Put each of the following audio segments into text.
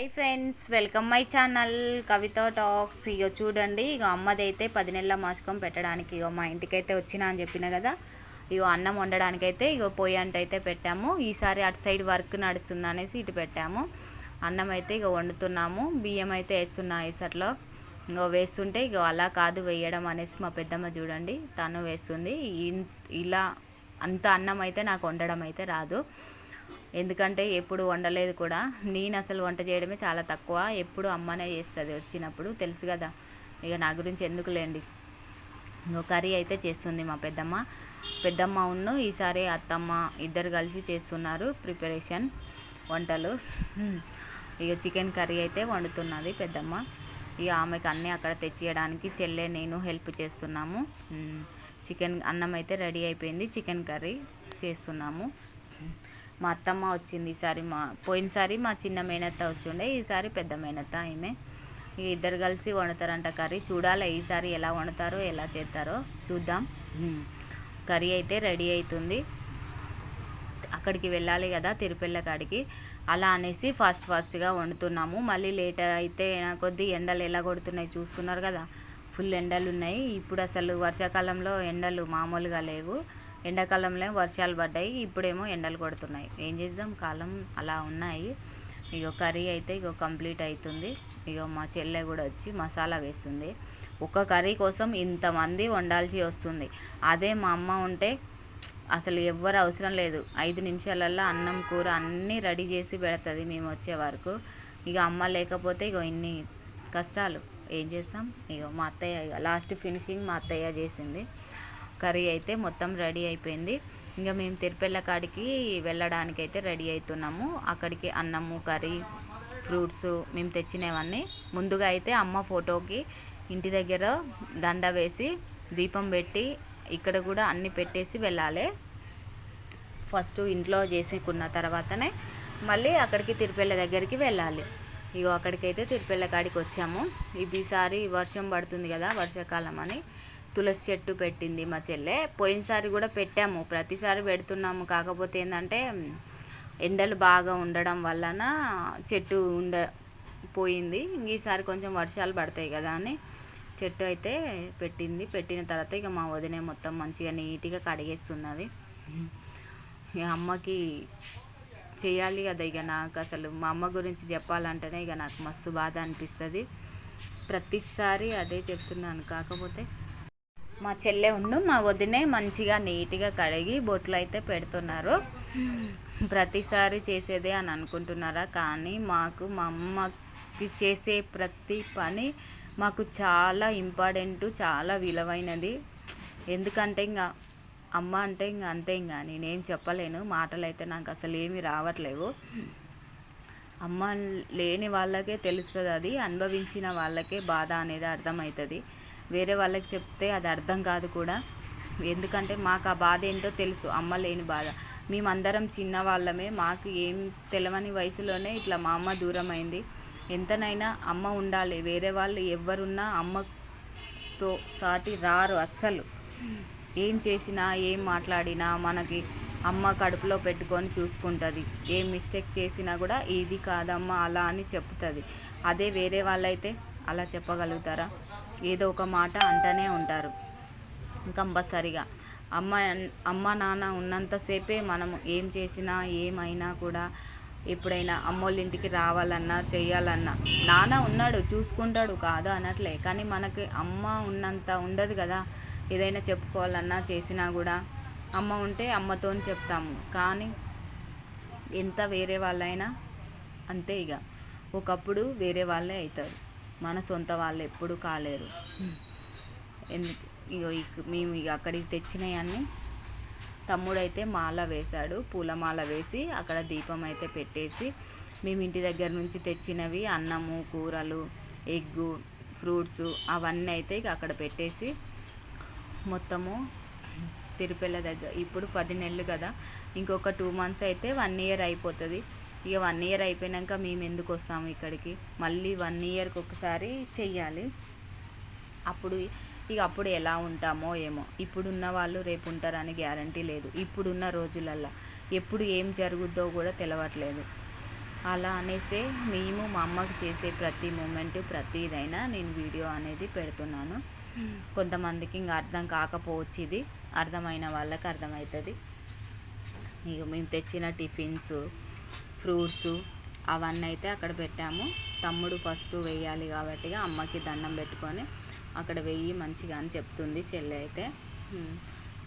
Hi friends welcome my channel Kavitha talks ఇక చూడండి ఇక అమ్మది అయితే పది నెలల మాసకం పెట్టడానికి ఇక మా ఇంటికైతే వచ్చినా అని చెప్పిన కదా ఇక అన్నం వండడానికైతే ఇక పొయ్యి అంటైతే పెట్టాము. ఈసారి అటు సైడ్ వర్క్ నడుస్తుంది అనేసి ఇటు పెట్టాము. అన్నం అయితే ఇక వండుతున్నాము బియ్యం అయితే వేస్తున్నా ఇసట్లో ఇంకో వేస్తుంటే ఇక అలా కాదు వేయడం అనేసి మా పెద్దమ్మ చూడండి తను వేస్తుంది. ఇన్- ఇలా అంత అన్నం అయితే నాకు వండడం అయితే రాదు. ఎందుకంటే ఎప్పుడు వండలేదు కూడా. నేను అసలు వంట చేయడమే చాలా తక్కువ. ఎప్పుడు అమ్మనే చేస్తుంది వచ్చినప్పుడు. తెలుసు కదా. ఇక నా గురించి ఎందుకు లేండి ఇంకో కర్రీ అయితే చేస్తుంది మా పెద్దమ్మ. పెద్దమ్మ ఉన్ను ఈసారి అత్తమ్మ ఇద్దరు కలిసి చేస్తున్నారు ప్రిపరేషన్ వంటలు. ఇక చికెన్ కర్రీ అయితే వండుతున్నది పెద్దమ్మ. ఇక ఆమెకు అన్నీ అక్కడ తెచ్చియడానికి చెల్లె నేను హెల్ప్ చేస్తున్నాము. చికెన్ అన్నం అయితే రెడీ అయిపోయింది. చికెన్ కర్రీ చేస్తున్నాము. మా అత్తమ్మ వచ్చింది ఈసారి మా పోయినసారి మా చిన్న మేనత్త వచ్చిండే ఈసారి పెద్ద మేనత్త ఆమె ఇద్దరు కలిసి వండుతారంట కర్రీ. చూడాలి ఈసారి ఎలా వండుతారో ఎలా చేస్తారో చూద్దాం. కర్రీ అయితే రెడీ అవుతుంది అక్కడికి వెళ్ళాలి కదా తిరుపల్ల కాడికి. అలా అనేసి ఫాస్ట్ ఫాస్ట్గా వండుతున్నాము. మళ్ళీ లేట్ అయితే కొద్ది ఎండలు ఎలా కొడుతున్నాయి చూస్తున్నారు కదా. ఫుల్ ఎండలు ఉన్నాయి. ఇప్పుడు అసలు వర్షాకాలంలో ఎండలు మామూలుగా లేవు. ఎండాకాలంలో వర్షాలు పడ్డాయి ఇప్పుడేమో ఎండలు కొడుతున్నాయి. ఏం చేద్దాం? కాలం అలా ఉన్నాయి. ఇగో కర్రీ అయితే ఇగో కంప్లీట్ అవుతుంది ఇగో మా చెల్లె కూడా వచ్చి మసాలా వేస్తుంది. ఒక కర్రీ కోసం ఇంతమంది వండాల్సి వస్తుంది. అదే మా అమ్మ ఉంటే అసలు ఎవ్వరు అవసరం లేదు. ఐదు నిమిషాలల్లో అన్నం కూర అన్నీ రెడీ చేసి పెడుతుంది మేము వచ్చే వరకు. ఇక అమ్మ లేకపోతే ఇగో ఇన్ని కష్టాలు. ఏం చేస్తాం? ఇగో మా అత్తయ్య లాస్ట్ ఫినిషింగ్ మా అత్తయ్య చేసింది. కర్రీ అయితే మొత్తం రెడీ అయిపోయింది. ఇంకా మేము తిరుపల్ల కాడికి వెళ్ళడానికి అయితే రెడీ అవుతున్నాము అక్కడికి అన్నము కర్రీ ఫ్రూట్స్ మేము తెచ్చినవన్నీ. ముందుగా అయితే అమ్మ ఫోటోకి ఇంటి దగ్గర దండ వేసి దీపం పెట్టి ఇక్కడ కూడా అన్ని పెట్టేసి వెళ్ళాలి. ఫస్ట్ ఇంట్లో చేసుకున్న తర్వాతనే మళ్ళీ అక్కడికి తిరుపల్ల దగ్గరికి వెళ్ళాలి. ఇగో అక్కడికైతే తిరుపల్ల కాడికి వచ్చాము. ఈసారి వర్షం పడుతుంది కదా వర్షాకాలం అని. తులసి చెట్టు పెట్టింది మా చెల్లె. పోయినసారి కూడా పెట్టాము. ప్రతిసారి పెడుతున్నాము. కాకపోతే ఏంటంటే ఎండలు బాగా ఉండడం వలన చెట్టు ఉండ పోయింది. ఈసారి కొంచెం వర్షాలు పడతాయి కదా అని చెట్టు అయితే పెట్టింది. పెట్టిన తర్వాత ఇక మా వదిన మొత్తం మంచిగా నీట్గా కడిగేస్తున్నది. ఇక అమ్మకి చేయాలి కదా ఇక నాకు అసలు. మా అమ్మ గురించి చెప్పాలంటేనే ఇక నాకు మస్తు బాధ అనిపిస్తుంది. ప్రతిసారి అదే చెప్తున్నాను. కాకపోతే మా చెల్లె ఉండు మా వదినే మంచిగా నీట్గా కడిగి బొట్లు అయితే పెడుతున్నారు. ప్రతిసారి చేసేదే అని అనుకుంటున్నారా? కానీ మాకు మా అమ్మకి చేసే ప్రతి పని మాకు చాలా ఇంపార్టెంట్ చాలా విలువైనది. ఎందుకంటే ఇంకా అమ్మ అంటే ఇంకా అంతే ఇంకా నేనేం చెప్పలేను మాటలు అయితే నాకు అసలు ఏమీ రావట్లేవు. అమ్మ లేని వాళ్ళకే తెలుస్తుంది అది అనుభవించిన వాళ్ళకే బాధ అనేది అర్థమవుతుంది వేరే వాళ్ళకి చెప్తే అది అర్థం కాదు కూడా. ఎందుకంటే మాకు ఆ బాధ ఏంటో తెలుసు అమ్మ లేని బాధ. మేమందరం చిన్న వాళ్ళమే మాకు ఏం తెలవని వయసులోనే ఇట్లా మా అమ్మ దూరం అయింది ఎంతనైనా అమ్మ ఉండాలి వేరే వాళ్ళు ఎవరున్నా అమ్మతో సాటి రారు అస్సలు. ఏం చేసినా ఏం మాట్లాడినా మనకి అమ్మ కడుపులో పెట్టుకొని చూసుకుంటుంది. ఏం మిస్టేక్ చేసినా కూడా ఇది కాదమ్మా అలా అని చెప్తుంది. అదే వేరే వాళ్ళైతే అలా చెప్పగలుగుతారా? ఏదో ఒక మాట అంటనే ఉంటారు. కంపల్సరిగా. అమ్మ అమ్మ నాన్న ఉన్నంతసేపే మనం ఏం చేసినా ఏమైనా కూడా ఎప్పుడైనా అమ్మోళ్ళ ఇంటికి రావాలన్నా చేయాలన్నా నాన్న ఉన్నాడు చూసుకుంటాడు కాదు అనట్లే. కానీ మనకి అమ్మ ఉన్నంత ఉండదు కదా. ఏదైనా చెప్పుకోవాలన్నా చేసినా కూడా అమ్మ ఉంటే అమ్మతో చెప్తాము. కానీ ఎంత వేరే వాళ్ళైనా అంతే ఇక ఒకప్పుడు వేరే వాళ్ళే అవుతారు మన సొంత వాళ్ళు ఎప్పుడు కాలేరు. ఎందుకు? ఇగో ఇక మేము ఇక అక్కడికి తెచ్చినవన్నీ తమ్ముడైతే మాల వేశాడు పూలమాల వేసి అక్కడ దీపం అయితే పెట్టేసి మేము ఇంటి దగ్గర నుంచి తెచ్చినవి అన్నము కూరలు ఎగ్గు ఫ్రూట్స్ అవన్నీ అయితే ఇక అక్కడ పెట్టేసి మొత్తము తిరుపల్ల దగ్గర ఇప్పుడు పది నెలలు కదా ఇంకొక టూ మంత్స్ అయితే వన్ ఇయర్ అయిపోతుంది. ఇక వన్ ఇయర్ అయిపోయాక మేము ఎందుకు వస్తాము ఇక్కడికి? మళ్ళీ వన్ ఇయర్కి ఒకసారి చెయ్యాలి. అప్పుడు ఇక అప్పుడు ఎలా ఉంటామో ఏమో. ఇప్పుడున్న వాళ్ళు రేపు ఉంటారని గ్యారంటీ లేదు. ఇప్పుడున్న రోజులల్లో ఎప్పుడు ఏం జరుగుద్దో కూడా తెలవట్లేదు. అలా అనేసే మేము మా అమ్మకి చేసే ప్రతి మూమెంట్ ప్రతిదైనా నేను వీడియో అనేది పెడుతున్నాను. కొంతమందికి ఇంకా అర్థం కాకపోవచ్చు ఇది. అర్థమైన వాళ్ళకి అర్థమవుతుంది. ఇక మేము తెచ్చిన టిఫిన్స్ ఫ్రూట్స్ అవన్నీ అయితే అక్కడ పెట్టాము. తమ్ముడు ఫస్ట్ వేయాలి కాబట్టి అమ్మకి దండం పెట్టుకొని అక్కడ వెయ్యి మంచిగా అని చెప్తుంది చెల్లె అయితే.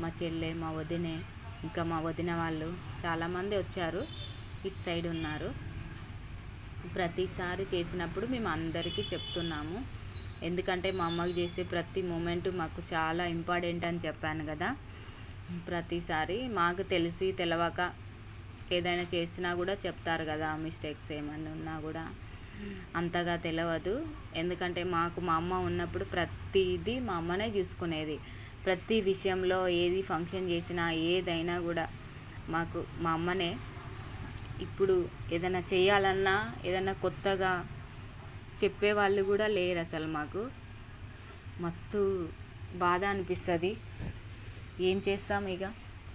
మా చెల్లె మా వదినే ఇంకా మా వదిన వాళ్ళు చాలామంది వచ్చారు. ఇటు సైడ్ ఉన్నారు. ప్రతిసారి చేసినప్పుడు మేము అందరికీ చెప్తున్నాము. ఎందుకంటే మా అమ్మకి చేసే ప్రతి మూమెంట్ మాకు చాలా ఇంపార్టెంట్ అని చెప్పాను కదా. ప్రతిసారి మాకు తెలిసి తెలవక ఏదైనా చేసినా కూడా చెప్తారు కదా మిస్టేక్స్ ఏమన్నా ఉన్నా కూడా అంతగా తెలియదు ఎందుకంటే మాకు మా అమ్మ ఉన్నప్పుడు ప్రతిదీ మా అమ్మనే చూసుకునేది. ప్రతి విషయంలో ఏది ఫంక్షన్ చేసినా ఏదైనా కూడా మాకు మా అమ్మనే. ఇప్పుడు ఏదైనా చేయాలన్నా ఏదైనా కొత్తగా చెప్పేవాళ్ళు కూడా లేరు అసలు మాకు. మస్తు బాధ అనిపిస్తుంది. ఏం చేస్తాం ఇక?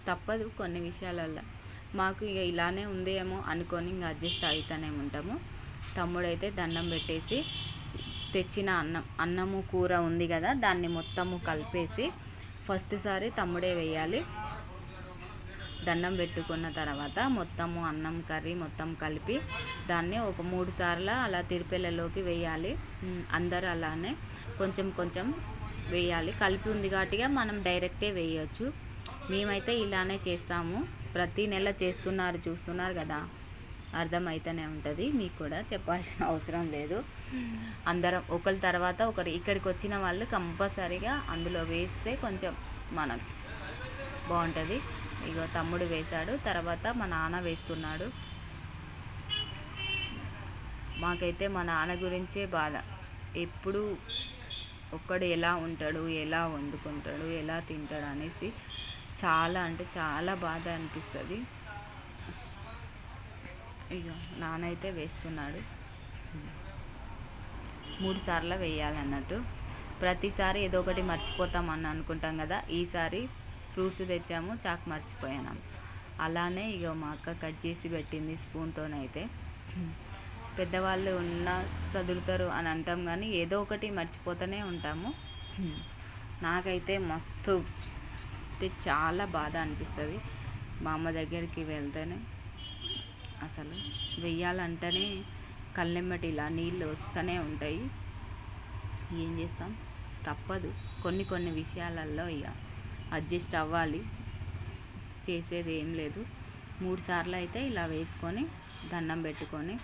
తప్పదు కొన్ని విషయాలల్లో. మాకు ఇక ఇలానే ఉందేమో అనుకొని ఇంకా అడ్జస్ట్ అవుతూనే ఉంటాము తమ్ముడైతే దండం పెట్టేసి తెచ్చిన అన్నం అన్నము కూర ఉంది కదా దాన్ని మొత్తము కలిపేసి ఫస్ట్ సారి తమ్ముడే వేయాలి దండం పెట్టుకున్న తర్వాత మొత్తము అన్నం కర్రీ మొత్తం కలిపి దాన్ని ఒక మూడు సార్లు అలా తిరుపెళ్ళలోకి వేయాలి అందరూ అలానే కొంచెం కొంచెం వేయాలి కలిపి ఉంది కాబట్టి మనం డైరెక్టే వేయచ్చు మేమైతే ఇలానే చేస్తాము. ప్రతి నెల చేస్తున్నారు చూస్తున్నారు కదా. అర్థమైతేనే ఉంటుంది. మీకు కూడా చెప్పాల్సిన అవసరం లేదు. అందరం ఒకరి తర్వాత ఒకరు ఇక్కడికి వచ్చిన వాళ్ళు కంపల్సరీగా అందులో వేస్తే కొంచెం మనకు బాగుంటుంది. ఇగో తమ్ముడు వేశాడు తర్వాత మా నాన్న వేస్తున్నాడు. మాకైతే మా నాన్న గురించే బాధ. ఎప్పుడు ఒక్కడు ఎలా ఉంటాడు ఎలా వండుకుంటాడు ఎలా తింటాడు అనేసి చాలా అంటే చాలా బాధ అనిపిస్తుంది. ఇక నానైతే వేస్తున్నాడు. మూడు సార్లు వేయాలన్నట్టు. ప్రతిసారి ఏదో ఒకటి మర్చిపోతాం అని అనుకుంటాం కదా ఈసారి ఫ్రూట్స్ తెచ్చాము చాక్ మర్చిపోయాను. అలానే ఇక మా అక్క కట్ చేసి పెట్టింది స్పూన్తోనైతే పెద్దవాళ్ళు ఉన్న చదువుతారు అని అంటాం కానీ ఏదో ఒకటి మర్చిపోతూనే ఉంటాము. నాకైతే మస్తు చెప్తే చాలా బాధ అనిపిస్తుంది. మా అమ్మ దగ్గరికి వెళ్తేనే అసలు వెయ్యాలంటేనే కళ్ళెమ్మటి ఇలా నీళ్ళు వస్తూనే ఉంటాయి. ఏం చేస్తాం? తప్పదు. కొన్ని కొన్ని విషయాలలో ఇక అడ్జస్ట్ అవ్వాలి. చేసేది ఏం లేదు. మూడు సార్లు అయితే ఇలా వేసుకొని దండం పెట్టుకొని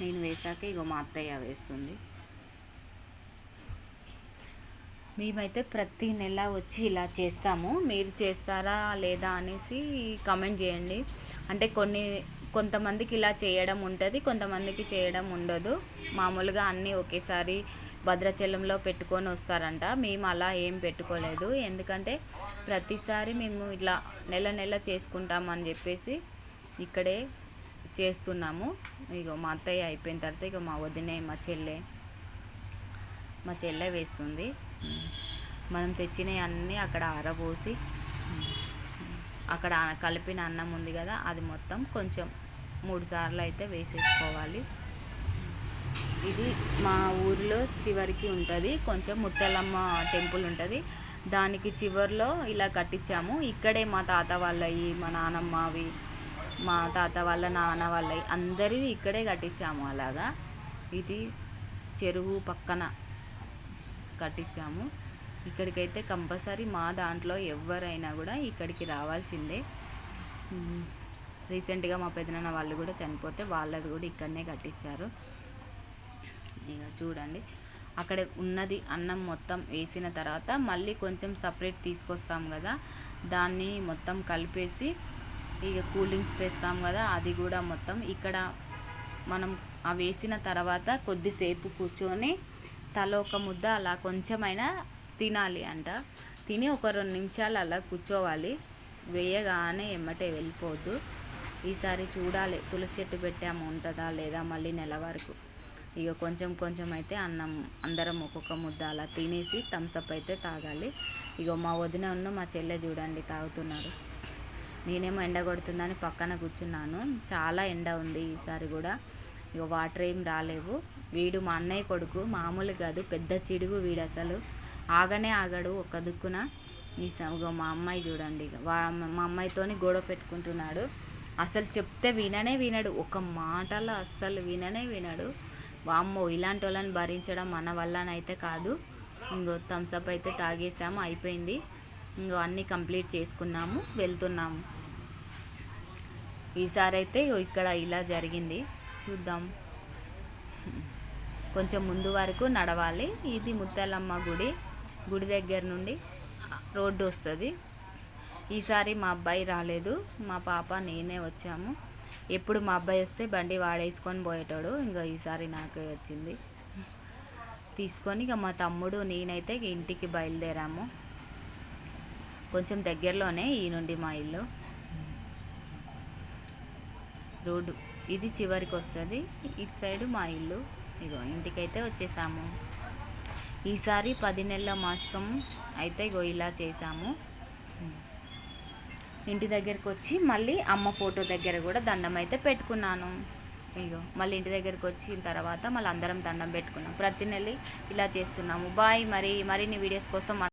నేను వేసాక ఇగో మా అత్తయ్య వేస్తుంది. మేమైతే ప్రతి నెల వచ్చి ఇలా చేస్తాము. మీరు చేస్తారా లేదా అనేసి కమెంట్ చేయండి. అంటే కొన్ని కొంతమందికి ఇలా చేయడం ఉంటుంది కొంతమందికి చేయడం ఉండదు. మామూలుగా అన్నీ ఒకేసారి భద్రాచలంలో పెట్టుకొని వస్తారంట. మేము అలా ఏం పెట్టుకోలేదు. ఎందుకంటే ప్రతిసారి మేము ఇట్లా నెల నెల చేసుకుంటామని చెప్పేసి ఇక్కడే చేస్తున్నాము. ఇగో మా అత్తయ్య అయిపోయిన తర్వాత ఇక మా వదినే మా చెల్లె మా చెల్లె వేస్తుంది. మనం తెచ్చినవి అన్నీ అక్కడ ఆరబోసి అక్కడ కలిపిన అన్నం ఉంది కదా అది మొత్తం కొంచెం మూడు సార్లు అయితే వేసేసుకోవాలి. ఇది మా ఊరిలో చివరికి ఉంటుంది. కొంచెం ముత్యాలమ్మ టెంపుల్ ఉంటుంది. దానికి చివర్లో ఇలా కట్టించాము. ఇక్కడే మా తాత వాళ్ళవి మా నానమ్మవి మా తాత వాళ్ళ నాన్న వాళ్ళవి అందరివి ఇక్కడే కట్టించాము అలాగా. ఇది చెరువు పక్కన కట్టించాము. ఇక్కడికైతే కంపల్సరీ మా దాంట్లో ఎవరైనా కూడా ఇక్కడికి రావాల్సిందే. రీసెంట్గా మా పెదనాన్న వాళ్ళు కూడా చనిపోతే వాళ్ళది కూడా ఇక్కడనే కట్టించారు. ఇక చూడండి. అక్కడ ఉన్నది అన్నం మొత్తం వేసిన తర్వాత మళ్ళీ కొంచెం సపరేట్ తీసుకొస్తాం కదా. దాన్ని మొత్తం కలిపేసి ఇక కూల్ డ్రింక్స్ తెస్తాం కదా అది కూడా మొత్తం ఇక్కడ మనం ఆ వేసిన తర్వాత కొద్దిసేపు కూర్చొని తల ఒక ముద్ద అలా కొంచెమైనా తినాలి అంట. తిని ఒక రెండు నిమిషాలు అలా కూర్చోవాలి. వేయగానే ఎమ్మటే వెళ్ళిపోవద్దు ఈసారి చూడాలి. తులసి చెట్టు పెట్టాము ఉంటుందా లేదా మళ్ళీ నెల వరకు. ఇక కొంచెం కొంచెం అయితే అన్నం అందరం ఒక్కొక్క ముద్ద అలా తినేసి థమ్స్అప్ అయితే తాగాలి. ఇక మా వదిన ఉన్న మా చెల్లె చూడండి తాగుతున్నారు. నేనేమో ఎండ కొడుతుందని పక్కన కూర్చున్నాను. చాలా ఎండ ఉంది ఈసారి కూడా. ఇక వాటర్ ఏం రాలేవు. వీడు మా అన్నయ్య కొడుకు మామూలు కాదు పెద్ద చిడుగు వీడు అసలు. ఆగనే ఆగడు ఒక దిక్కున. ఈ స- మా అమ్మాయి చూడండి ఇక వా మా అమ్మాయితోని గొడవ పెట్టుకుంటున్నాడు. అసలు చెప్తే విననే వినడు. ఒక మాటలో అస్సలు విననే వినడు. వామ్మో ఇలాంటి వాళ్ళని భరించడం మన వల్లనైతే కాదు. ఇంకో థమ్స్అప్ అయితే తాగేసాము అయిపోయింది. ఇంకో అన్నీ కంప్లీట్ చేసుకున్నాము వెళ్తున్నాము. ఈసారి అయితే ఇక్కడ ఇలా జరిగింది. చూద్దాం. కొంచెం ముందు వరకు నడవాలి. ఇది ముత్తాలమ్మ గుడి. గుడి దగ్గర నుండి రోడ్డు వస్తుంది. ఈసారి మా అబ్బాయి రాలేదు. మా పాప నేనే వచ్చాము. ఎప్పుడు మా అబ్బాయి వస్తే బండి వాడేసుకొని పోయేటోడు. ఇంకా ఈసారి నాకే వచ్చింది. తీసుకొని ఇక మా తమ్ముడు నేనైతే ఇక ఇంటికి బయలుదేరాము. కొంచెం దగ్గరలోనే ఈ నుండి మా ఇల్లు. రోడ్డు. ఇది చివరికి వస్తుంది. ఇటు సైడు మా ఇల్లు. ఇగో ఇంటికైతే వచ్చేసాము. ఈసారి పది నెలల మాసికం అయితే ఇగో ఇలా చేసాము. ఇంటి దగ్గరికి వచ్చి మళ్ళీ అమ్మ ఫోటో దగ్గర కూడా దండం అయితే పెట్టుకున్నాను. ఇగో మళ్ళీ ఇంటి దగ్గరికి వచ్చిన తర్వాత మళ్ళీ అందరం దండం పెట్టుకున్నాం. ప్రతి నెల ఇలా చేస్తున్నాము. బాయ్ మరి మరిన్ని వీడియోస్ కోసం